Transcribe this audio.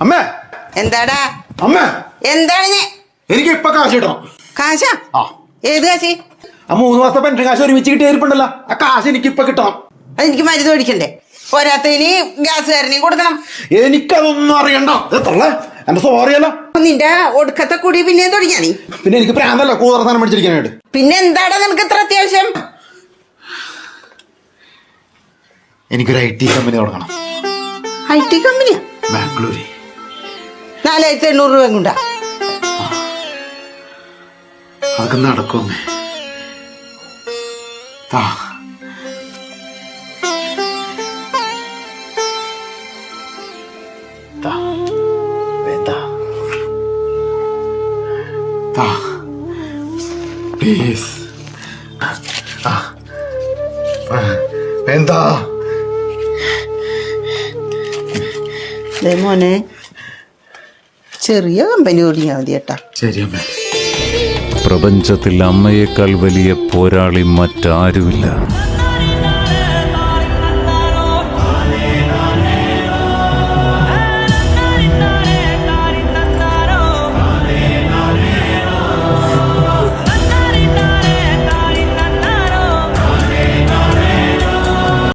അമ്മേ. എന്താടാ? അമ്മേ. എന്താണ്? ഞാൻ എനിക്ക് ഇപ്പൊ കാശ് കിട്ടണം. കാശാ? ആ. ഏത് കാശ്? ആ മൂന്ന് മാസത്തെ പെൻഷൻ കാശ് ഒരുമിച്ച് കിട്ടിയ ഇരിപ്പുണ്ടല്ലോ. ആ കാശ് എനിക്ക് ഇപ്പൊ കിട്ടണം അതെനിക്ക് മരുന്ന് മേടിക്കണ്ടേ? പോരാത്തതിന് ഗ്യാസുകാരനെയും കൊടുക്കണം. എനിക്കതൊന്നും അറിയണ്ട. എത്രല്ലേ എന്റെ സോറിയല്ലോ നിന്റെ ഒടുക്കത്തെ കുടി പിന്നെ തുടങ്ങിയാ നീ? പിന്നെ എനിക്ക് പ്രാന്തല്ല. കൂതറസ്ഥാനം മേടിച്ചിരിക്കാനായിട്ട്. പിന്നെ എന്താടാ നിനക്ക് ഇത്ര അത്യാവശ്യം? എനിക്കൊരു ഐ ടി കമ്പനി തുടങ്ങണം. ഐ ടി കമ്പനിയാ ബാംഗ്ലൂര്. നാലായിരത്തി എണ്ണൂറ് രൂപ കൊണ്ടാ. അത് നടക്കുമേ താ. താ. വേണ്ട. താ. പ്ലീസ്. ആ. വേണ്ട. ദേ മോനെ ചെറിയ കമ്പനി തുടങ്ങിയാൽ മതി കേട്ടാ ശരി അമ്മേ. പ്രപഞ്ചത്തിൽ അമ്മയേക്കാൾ വലിയ പോരാളി മറ്റാരുമില്ല.